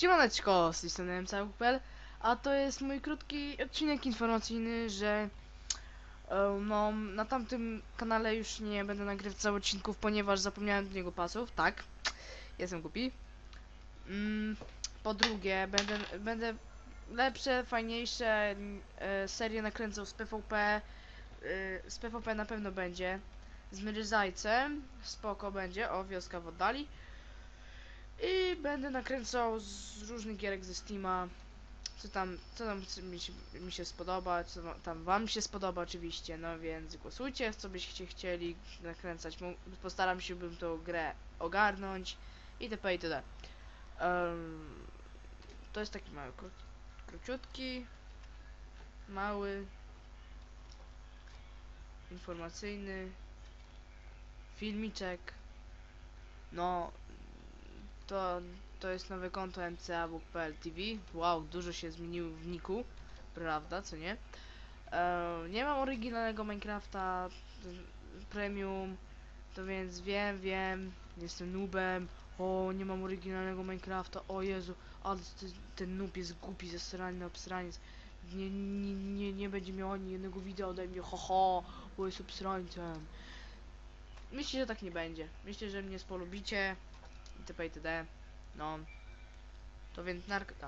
Siemaneczko, z tej strony MCL, a to jest mój krótki odcinek informacyjny, że e, no, na tamtym kanale już nie będę nagrywać całych odcinków, ponieważ zapomniałem do niego pasów, tak, jestem głupi. Mm, po drugie, będę, będę lepsze, fajniejsze e, serie nakręcał z PvP, e, z PvP na pewno będzie, z Myryzajcem, spoko będzie, o, wioska w oddali. I będę nakręcał z różnych gierek ze Steama. Co tam, co tam mi się, mi się spodoba, co tam wam się spodoba oczywiście, no więc głosujcie, co byście chcieli nakręcać. Postaram się bym tą grę ogarnąć itp. itd. Um, to jest taki mały, kró- króciutki, mały, informacyjny filmiczek. No, to, to jest nowe konto MCAWPL TV. Wow, dużo się zmieniło w niku, prawda, co nie? E, nie mam oryginalnego Minecrafta premium, to więc wiem, wiem, jestem noobem. O, nie mam oryginalnego Minecrafta, o Jezu, ale ty, ten noob jest głupi, zasrany obsraniec. Nie, nie, nie, nie będzie miał ani jednego wideo ode mnie, ho, ho, bo jest obsrańcem. Myślę, że tak nie będzie. Myślę, że mnie spolubicie itp. itd. No. To więc narka.